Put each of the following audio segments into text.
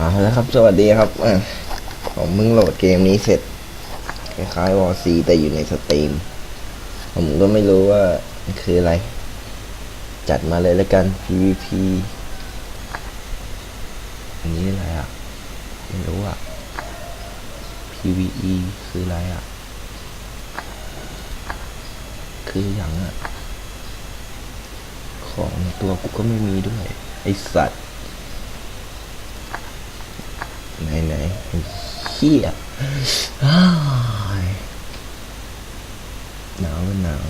เอาแล้วครับ สวัสดีครับอะผมมึงโหลดเกมนี้เสร็จ คล้ายๆวอซีแต่อยู่ในสตรีม ผมก็ไม่รู้ว่ามันคืออะไร จัดมาเลยแล้วกัน PVP อันนี้อะไรอะ ไม่รู้อะ PVE คืออะไรอะ คืออย่างอะ ของตัวกูก็ไม่มีด้วย ไอสัตว์ ไหนไอ้เขี้ยอ้ายหนาวก็หนาว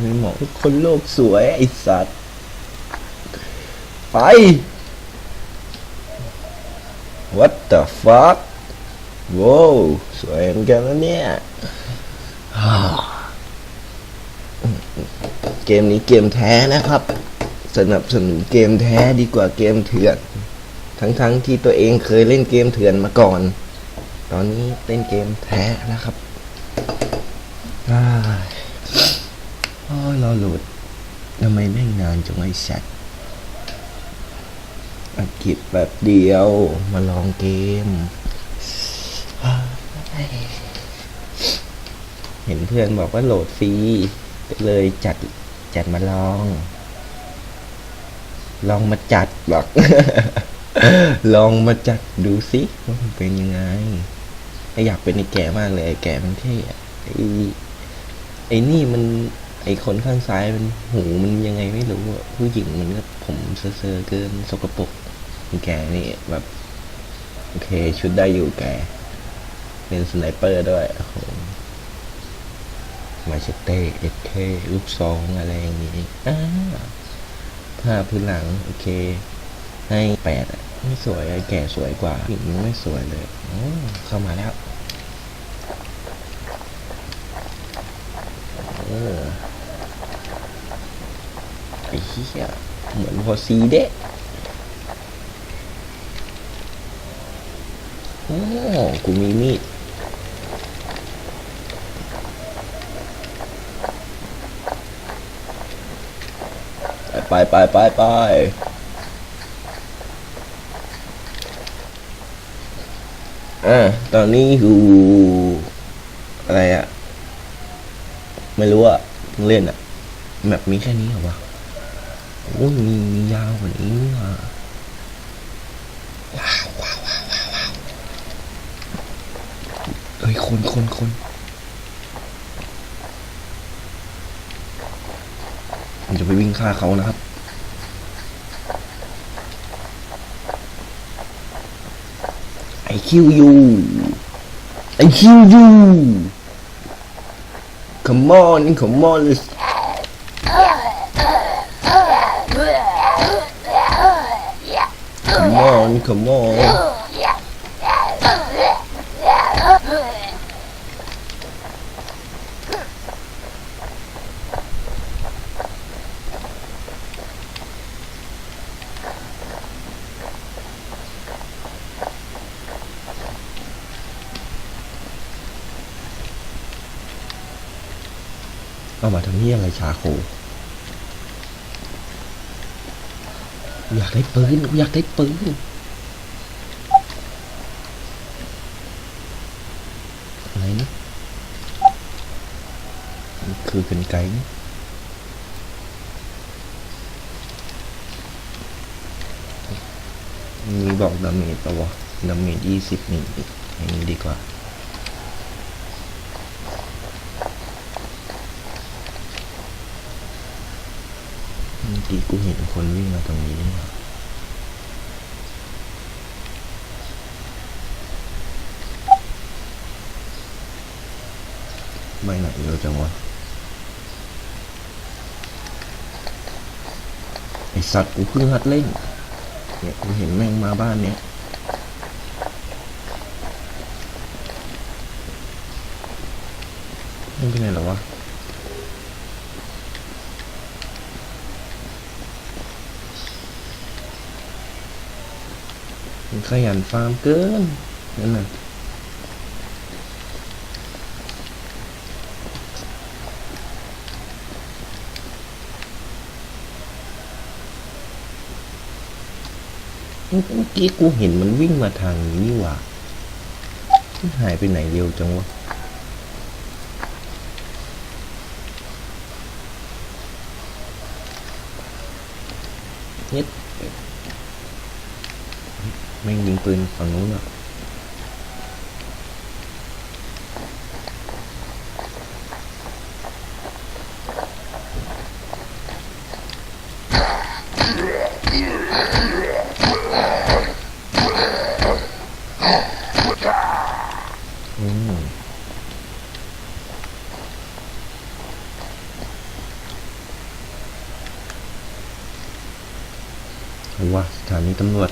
ไม่เหมาะกับคนโลกสวยไอสัตว์ ไป What the fuck ว้าวสวยเหมือนกันนะเนี่ยเกมนี้เกมแท้นะครับ สนับสนุนเกมแท้ดีกว่าเกมเถื่อน ทั้งๆที่ตัวเองเคยเล่นเกมเถื่อนมาก่อน ตอนนี้เล่นเกมแท้นะครับโอ้ยรอโหลดทำไมแม่งนานจังไอ้สัตว์อังกฤษแบบเดียวมาลองเกม เห็นเพื่อนบอกว่าโหลดฟรีก็เลยจัดจัดมาลอง ลองมาจัดบอก ลองมาจัดดูสิว่ามันเป็นยังไงอยากเป็นไอ้แก่มากเลยไอ้แก่มันเท่อะไอ้ไอ้นี่มัน ไอ้คนข้างซ้ายมันหูมันยังไงไม่รู้อะผู้หญิงมันก็ผมเซอร์เกินสกปรกไอ้แก่นี่แบบโอเค ชุดได้อยู่แก เป็นสไนเปอร์ด้วยโอ้โหมาเชตเต้เอเคลูกซองอะไรอย่างนี้อ่าผ้าพื้นหลัง โอเค ให้แปดไม่สวยไอ้แก่สวยกว่าหญิงไม่สวยเลยโอ้เข้ามาแล้วเออไอ้เหี้ยเหมือนพอซีเดะโอ้กูมีมีดไปไปไปไป อ่าตอนนี้อยู่อะไรอะไม่รู้อะเพิ่งเล่นอะแบบมีแค่นี้เหรอวะโอ้ยมีมียาวกว่านี้นี่อะว้าวว้าวว้าวว้าวเฮ้ยคนคนคนผมจะไปวิ่งฆ่าเขานะครับ kill you. I kill you. Come on, come on. Let's... Come on, come on. เอามาทำนี่อะไรชาโคอยากได้ปืนอยากได้ปืนอะไรนะคือกันไกรนี่มีบอกดาเมจปะวะดาเมจยี่สิบนี่อย่างนี้ดีกว่า เมื่อ กี้กูเห็นคนวิ่งมาตรงนี้นี่หว่าไม่ไหนเร็วจังวะไอสัตว์กูเพิ่งหัดเล่นเนี่ยกูเห็นแม่งมาบ้านเนี้ยไมันเป็นไงเหรอวะ มันขยันฟาร์มเกินนั่นน่ะเมื่อกี้กูเห็นมันวิ่งมาทางนี้นี่หว่ามันหายไปไหนเร็วจังวะเฮ็ด แม่งยิงปืนฝั่งนู้นอะอืมว่าสถานีตำรวจ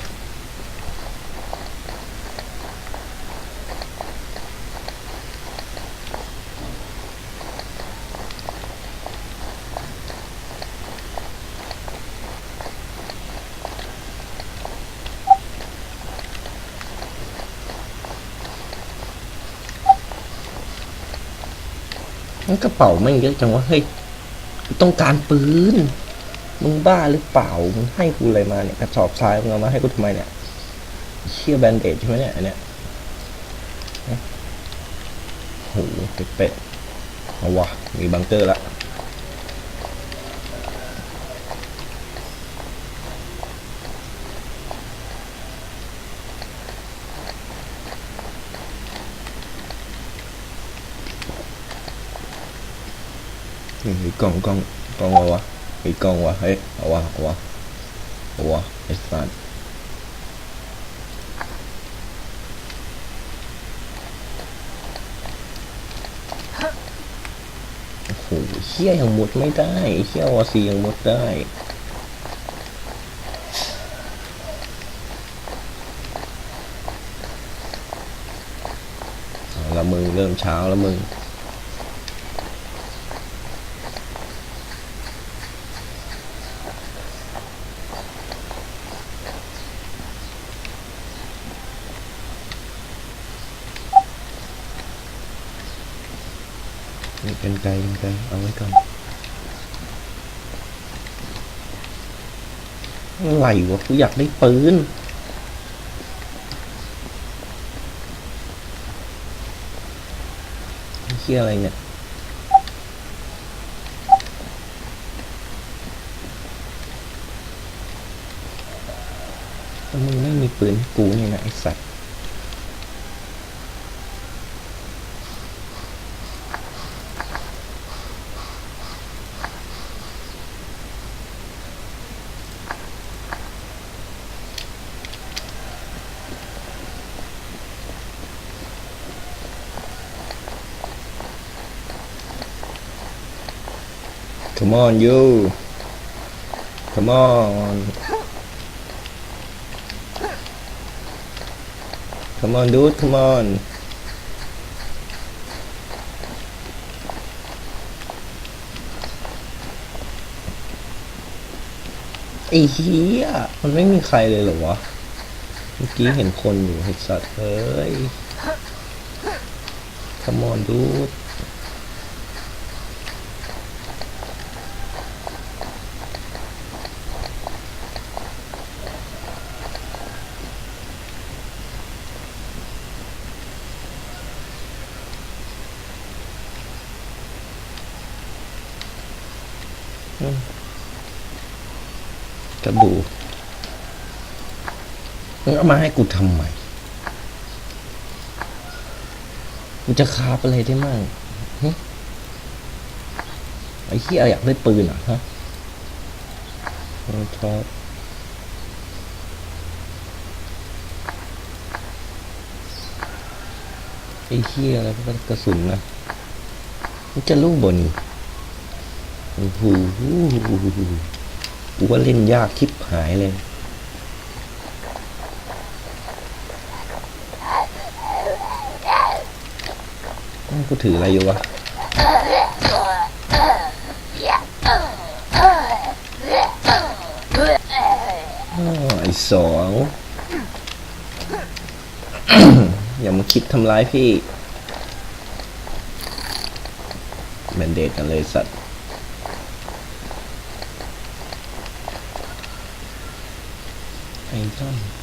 มันกระเป๋าไม่งเยอะจังวะเฮ้ยต้องการปืนมึงบ้าหรือเปล่ามึงให้กูอะไรมาเนี่ยกระสอบทรายมึงเอามาให้กูทำไมเนี่ยเชี่ยแบนเดดใช่ไหมเนี่ยอันเนี้ยโหเป๊ะเอาวะมีบังเกอร์ละ นี่มีกล่องกล่องกล่องวะมีกล่องวะเฮ้ยเอาวะเอาวะเอาวะไอ้สัสโอ้โหเชี่ยยังหมดไม่ได้เชี่ยวอซียังหมดได้เอาละมึงเริ่มเช้าแล้วมึง ไกลเป็นไกลเอาไว้ก่อนอะไรวะกูอยากได้ปืนเชี่ยอะไรเนี่ยมึงไม่มีปืนกูนี่นะไอ้สัตว์ Come on, you. Come on. Come on, dude. Come on. ไอ้เหี้ยมันไม่มีใครเลยเหรอวะ เมื่อกี้เห็นคนอยู่ไอ้สัตว์เอ้ย Come on, dude. ก็ดูมึงเอามาให้กูทำไมกูจะคาบอะไรได้มั่งไอ้เหี้ยอยากได้ปืนเหรอะฮะโอ้ครับไอ้เหี้ยอะไรก็กระสุนนะมันจะลูกบนโอ้โห กูว่าเล่นยากคิบหายเลย กูถืออะไรอยู่วะไอ้สองอย่ามาคิดทำร้ายพี่แมนเดตกันเลยสัตว์ ไอ้ต้น